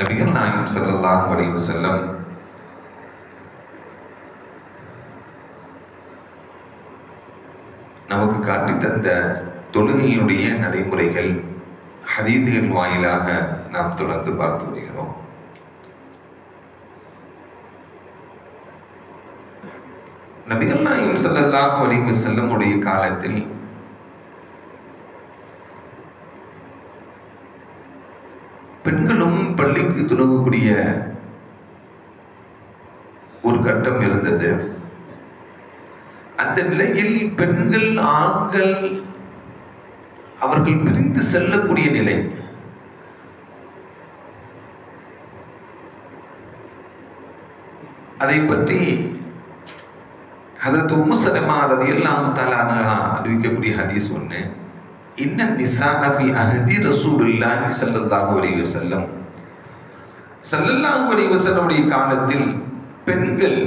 நபிகள் நாயகம் ஸல்லல்லாஹு அலைஹி செல்லும் நமக்கு காட்டி தந்த தொழுகையினுடைய நடைமுறைகள் ஹதீதுகள் வாயிலாக நாம் தொடர்ந்து பார்த்து வருகிறோம். நபிகள் நாயகம் ஸல்லல்லாஹு அலைஹி செல்லும் உடைய காலத்தில் பெண்களும் பள்ளிக்கு துணங்கக்கூடிய ஒரு கட்டம் இருந்தது. அந்த நிலையில் பெண்கள் ஆண்கள் அவர்கள் பிரிந்து செல்லக்கூடிய நிலை. அதை பற்றி அதற்கு உம்மு சலமா ரலியல்லாஹு தஆலா அறிவிக்கக்கூடிய ஹதீஸ் ஒன்று இன்ன நிசாஅ ஃபி அஹதி ரசூலுல்லாஹி ஸல்லல்லாஹு அலைஹி வஸல்லம் ஸல்லல்லாஹு அலைஹி வஸல்லமுடைய காலத்தில் பெண்கள்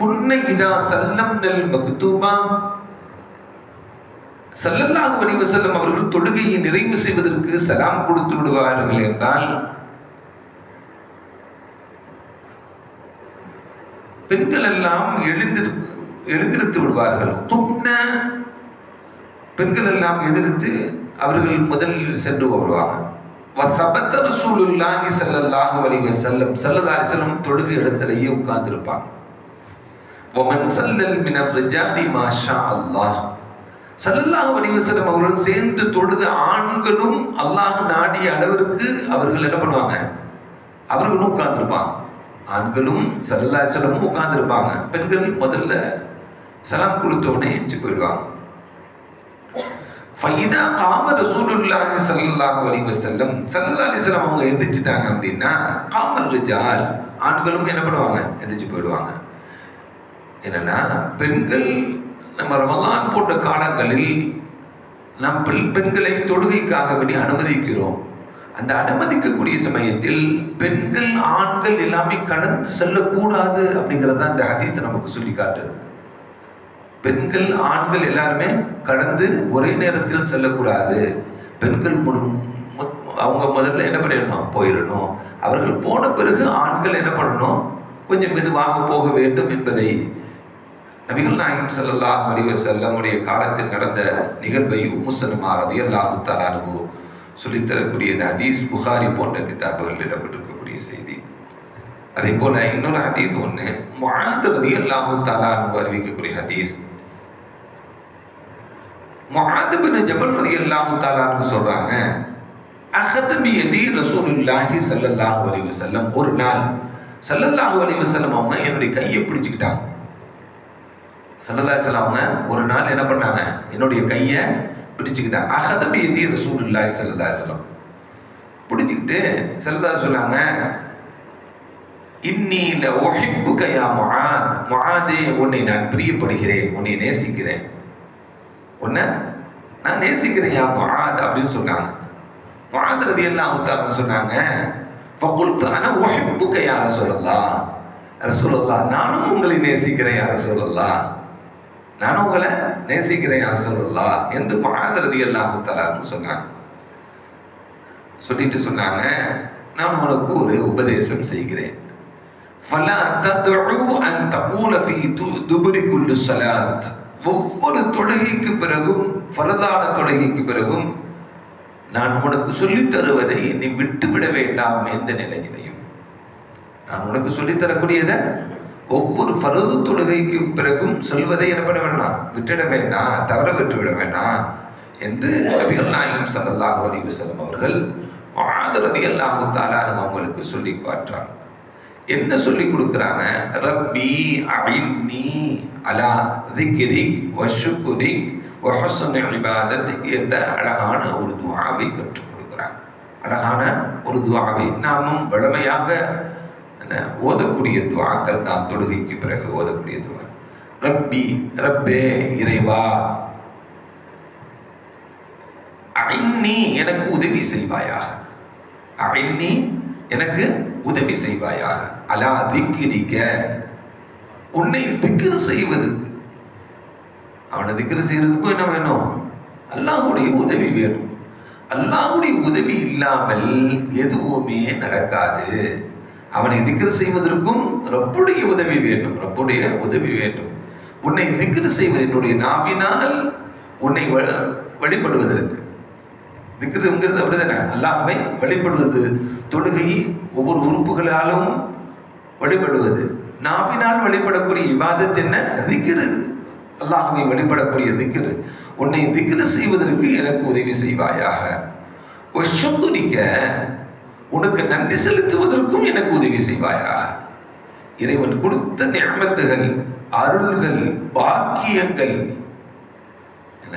குன்னை இதா சல்லம்னல் மக்தூபா. ஸல்லல்லாஹு அலைஹி வஸல்லம் அவர்கள் தொழுகையை நிறைவு செய்வதற்கு சலாம் கொடுத்து விடுவார்கள் என்றால் பெண்கள் எல்லாம் எழுந்திரு எழுந்திருத்து விடுவார்கள். தும்ன பெண்கள் எல்லாம் எதிர்த்து அவர்கள் முதலில் சென்று வருவாங்க வசபத்த ரசூலுல்லாஹி ஸல்லல்லாஹு அலைஹி வஸல்லம் ஸல்லல்லாஹு அலைஹி வஸல்லம் தொழுகை இடத்திலேயே உட்கார்ந்திருப்பாங்க. வமன் சல்லல் மினர் ரிஜாலி மாஷா அல்லாஹ். சல்லல்லாஹு அலைஹி வஸல்லம் அவர்கள் சேர்ந்து தொழுது ஆண்களும் அல்லாஹ் நாடிய அளவிற்கு அவர்கள் என்ன பண்ணுவாங்க? அவர்களும் உட்கார்ந்திருப்பாங்க. ஆண்களும் சல்லல்லாஹு அலைஹி வஸல்லமும் உட்கார்ந்திருப்பாங்க. பெண்கள் முதல்ல சலாம் கொடுத்த உடனே எஞ்சி போயிடுவாங்க. ஃபைதா காம ரசூலுல்லாஹி ஸல்லல்லாஹு அலைஹி வஸல்லம் ஸல்லல்லாஹு அலைஹி வஸல்லம் அவங்க எந்திரிச்சிட்டாங்க அப்படின்னா காமல் ரிஜால் ஆண்களும் என்ன பண்ணுவாங்க? எந்திரிச்சு போயிடுவாங்க. என்னன்னா பெண்கள் நம்ம ரமலான் போன்ற காலங்களில் நம் பெண் பெண்களை தொழுகைக்காக வேண்டி அனுமதிக்கிறோம். அந்த அனுமதிக்கக்கூடிய சமயத்தில் பெண்கள் ஆண்கள் எல்லாமே கடந்து செல்லக்கூடாது அப்படிங்கிறது தான் அந்த ஹதீஸ் நமக்கு சொல்லி காட்டுது பெண்கள் ஆண்கள் எல்லாருமே கடந்து ஒரே நேரத்தில் செல்லக்கூடாது. பெண்கள் அவங்க முதல்ல என்ன பண்ணிடணும்? போயிடணும். அவர்கள் போன பிறகு ஆண்கள் என்ன பண்ணணும்? கொஞ்சம் மெதுவாக போக வேண்டும் என்பதை நபிகள் நாயகம் ஸல்லல்லாஹு அலைஹி செல்லமுடைய காலத்தில் நடந்த நிகழ்வை உம்முசலமா ரலியல்லாஹு தஆலா சொல்லித்தரக்கூடிய சொல்லித் ஹதீஸ் புகாரி போன்ற கிதாபுகள் இடம்பெற்றிருக்கக்கூடிய செய்தி. அதே போல இன்னொரு ஹதீஸ் ஒன்று முஆத் ரலியல்லாஹு தஆலா அறிவிக்கக்கூடிய ஹதீஸ். முஆத் பின் ஜபல் ரதி அல்லாஹு தாலான்னு சொல்றாங்க அஹதமி எதி ரசூலுல்லாஹி சல்லல்லாஹு அலைஹி வஸல்லம். ஒரு நாள் சல்லல்லாஹு அலைஹி வஸல்லம் அவங்க என்னுடைய கையை பிடிச்சிக்கிட்டாங்க. சல்லல்லாஹு அலைஹி அவங்க ஒரு நாள் என்ன பண்ணாங்க என்னுடைய கையை பிடிச்சிக்கிட்டாங்க. அகதமி எதி ரசூலுல்லாஹி சல்லல்லாஹு அலைஹி வஸல்லம். பிடிச்சிக்கிட்டு ஸல்லல்லாஹு சொன்னாங்க இன்னில ஒஹிப்புக யா முஆத் முஆதே உன்னை நான் பிரியப்படுகிறேன் உன்னை நேசிக்கிறேன். உன்னை நான் நேசிக்கிறேன் யா முஆத் அப்படின்னு சொன்னாங்க முஆத் ரலியல்லாஹு தஆலா சொன்னாங்க ஃபகுல்து அன உஹிப்புக யா ரசூலல்லாஹ் ரசூலல்லாஹ் நானும் உங்களை நேசிக்கிறேன் யா ரசூலல்லாஹ் நானும் உங்களை நேசிக்கிறேன் யா ரசூலல்லாஹ் என்று முஆத் ரலியல்லாஹு தஆலா சொன்னாங்க சொல்லிட்டு சொன்னாங்க நான் உனக்கு ஒரு உபதேசம் செய்கிறேன் فلا تدعو أن تقول في دو- دبر كل صلاة ஒவ்வொரு தொழுகைக்கு பிறகும் பரதான தொழுகைக்கு பிறகும் நான் உனக்கு சொல்லித் தருவதை நீ விட்டுவிட வேண்டாம் எந்த நிலையிலையும். நான் உனக்கு சொல்லித் தரக்கூடியதை ஒவ்வொரு பரது தொழுகைக்கு பிறகும் சொல்வதை என்ன பண்ண வேண்டாம்? விட்டுட வேண்டாம் தவற விட்டு விட வேண்டாம் என்று நபிகள் நாயகம் சல்லாஹ் அலிவசலம் அவர்கள் முஆத் ரலியல்லாஹு அவங்களுக்கு சொல்லி காட்டுறாங்க. என்ன சொல்லி கொடுக்குறாங்க? ரப்பி அபின்னி அலா திக்ரிக் வ வஹசன் வ என்ற அழகான ஒரு துவாவை கற்றுக் கொடுக்குறாங்க. அழகான ஒரு துவாவை. நாமும் வழமையாக ஓதக்கூடிய துவாக்கள் தான். தொழுகைக்கு பிறகு ஓதக்கூடிய துவா. ரப்பி ரப்பே இறைவா அஇன்னி எனக்கு உதவி செய்வாயாக. அஇன்னி எனக்கு உதவி செய்வாயாக அலா திக்கிரிக்க உன்னை திக்ரு செய்வதற்கு. அவனை திக்ரு செய்யறதுக்கும் என்ன வேணும்? அல்லாஹுடைய உதவி வேணும். அல்லாஹுடைய உதவி இல்லாமல் எதுவுமே நடக்காது. அவனை திக்ரு செய்வதற்கும் ரப்புடைய உதவி வேண்டும். ரப்புடைய உதவி வேண்டும். உன்னை திக்ரு செய்வது என்னுடைய நாவினால் உன்னை வழிபடுவதற்கு. திக்கிறதுங்கிறது அப்படிதானே? அல்லாஹ்வை வழிபடுவது தொழுகை ஒவ்வொரு உறுப்புகளாலும் வழிபடுவது. நாவினால் வழிபடக்கூடிய இவாதத்து என்ன? திக்ரு. அல்லாஹுவை வழிபடக்கூடிய திக்ரு. உன்னை திக்ரு செய்வதற்கு எனக்கு உதவி செய்வாயாக. ஒஷுக்குரிக்க உனக்கு நன்றி செலுத்துவதற்கும் எனக்கு உதவி செய்வாயாக இறைவன் கொடுத்த நியமத்துகள் அருள்கள் பாக்கியங்கள் என்ன?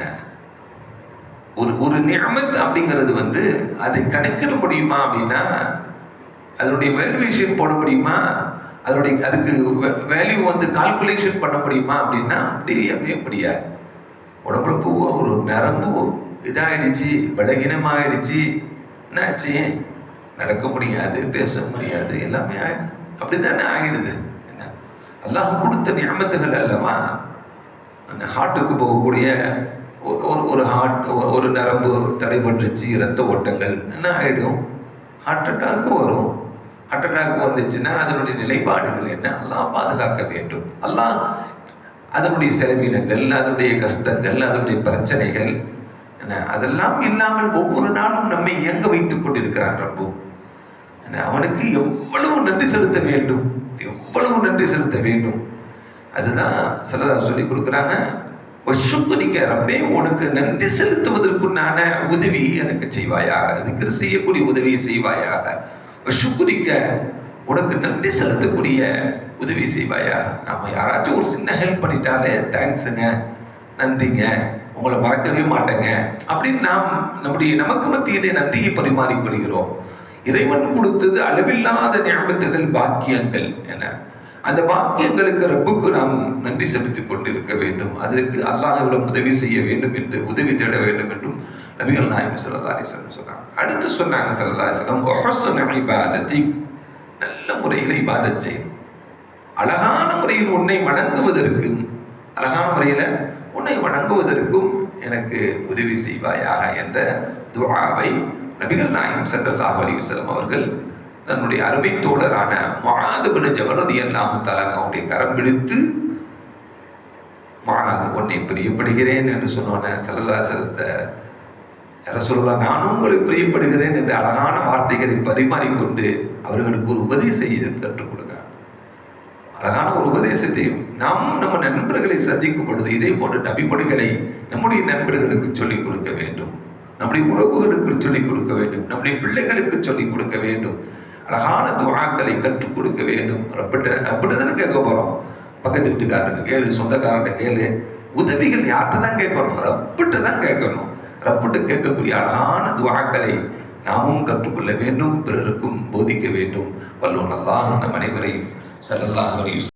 ஒரு ஒரு நியமத்து அப்படிங்கிறது வந்து அதை கணக்கிட முடியுமா அப்படின்னா அதனுடைய வேல்யூவேஷன் போட முடியுமா? அதனுடைய அதுக்கு வேல்யூ வந்து கால்குலேஷன் பண்ண முடியுமா அப்படின்னா முடியவே முடியாது. உடம்புல பூ ஒரு நரம்பு இதாகிடுச்சு பலகீனமாகிடுச்சு என்னாச்சு? நடக்க முடியாது பேச முடியாது எல்லாமே ஆயி- அப்படித்தானே ஆகிடுது என்ன? அல்லாஹ் கொடுத்த நியமத்துகள் அல்லவா? அந்த ஹார்ட்டுக்கு போகக்கூடிய ஒரு- ஒரு ஒரு ஹார்ட் ஒரு நரம்பு தடைபட்டுருச்சு இரத்த ஓட்டங்கள் என்ன ஆகிடும் ஹார்ட் அட்டாக்கு வரும். ஹார்ட் அட்டாக் வந்துச்சுன்னா அதனுடைய நிலைப்பாடுகள் என்ன? எல்லாம் பாதுகாக்க வேண்டும். எல்லாம் அதனுடைய செலவினங்கள் அதனுடைய கஷ்டங்கள் அதனுடைய பிரச்சனைகள் என்ன? அதெல்லாம் இல்லாமல் ஒவ்வொரு நாளும் நம்மை இயங்க வைத்துக் கொண்டிருக்கிறான் ரப்பு. என்ன, அவனுக்கு எவ்வளவு நன்றி செலுத்த வேண்டும்? எவ்வளவு நன்றி செலுத்த வேண்டும்? அதுதான் சிலர் சொல்லி கொடுக்குறாங்க. ஒஷுக்குரிக்க ரப்பே உனக்கு நன்றி செலுத்துவதற்குண்டான உதவி எனக்கு செய்வாயாக. அதுக்கு செய்யக்கூடிய உதவியை செய்வாயாக. சுக்குரிக்க உனக்கு நன்றி செலுத்தக்கூடிய உதவி செய்வாயா? நாம யாராச்சும் ஒரு சின்ன ஹெல்ப் பண்ணிட்டாலே தேங்க்ஸுங்க நன்றிங்க. உங்களை மறக்கவே மாட்டேங்க. அப்படின்னு நாம் நம்முடைய நமக்கு மத்தியிலே நன்றியை பரிமாறிக்கொள்கிறோம். இறைவன் கொடுத்தது அளவில்லாத ஞாபகத்துகள் பாக்கியங்கள் என அந்த பாக்கியங்களுக்கு ரப்புக்கு நாம் நன்றி செலுத்திக் கொண்டிருக்க வேண்டும். அதற்கு அல்லாஹ்விடம் உதவி செய்ய வேண்டும் என்று உதவி தேட வேண்டும் என்றும் நபிகள் நாயம் ஸல்லல்லாஹு சொன்னார் சொன்னாங்க. அடுத்து சொன்னாங்க ஸல்லல்லாஹு அலைஹி வஸல்லம் நல்ல முறையில் இபாதத் செய்யணும் அழகான முறையில் உன்னை வணங்குவதற்கும் அழகான முறையில் உன்னை வணங்குவதற்கும் எனக்கு உதவி செய்வாயாக என்ற துவாவை நபிகள் நாயகம் சல்லாஹ் அலிவசலம் அவர்கள் தன்னுடைய அருமை தோழரான முஆது பின் ஜபல் ரலியல்லாஹு தஆலா அவருடைய கரம் பிடித்து மகாது உன்னை பிரியப்படுகிறேன் என்று சொன்னோன ஸல்லல்லாஹு அலைஹி வஸல்லத்தை ரசூலுல்லா நானும் உங்களை பிரியப்படுகிறேன் என்ற அழகான வார்த்தைகளை பரிமாறிக்கொண்டு அவர்களுக்கு ஒரு உபதேசம் கற்றுக் கொடுக்கிறார் அழகான ஒரு உபதேசத்தையும் நாம் நம்ம நண்பர்களை சந்திக்கும் பொழுது இதே போன்ற நபிமொழிகளை நம்முடைய நண்பர்களுக்கு சொல்லிக் கொடுக்க வேண்டும். நம்முடைய உறவுகளுக்கு சொல்லிக் கொடுக்க வேண்டும். நம்முடைய பிள்ளைகளுக்கு சொல்லிக் கொடுக்க வேண்டும். அழகான துவாக்களை கற்றுக் கொடுக்க வேண்டும். ரப்பிட்ட அப்படிதானே கேட்க போறோம்? பக்கத்து வீட்டுக்காரனுக்கு கேளு சொந்தக்காரன்ட்ட கேளு. உதவிகள் யார்கிட்ட தான் கேட்கணும்? ரப்பிட்ட தான் கேட்கணும். ரப்பிட்டு கேட்கக்கூடிய அழகான துவாக்களை நாமும் கற்றுக்கொள்ள வேண்டும் பிறருக்கும் போதிக்க வேண்டும். வல்லோன் அல்லாஹ் நம் அனைவரையும் ஸல்லல்லாஹு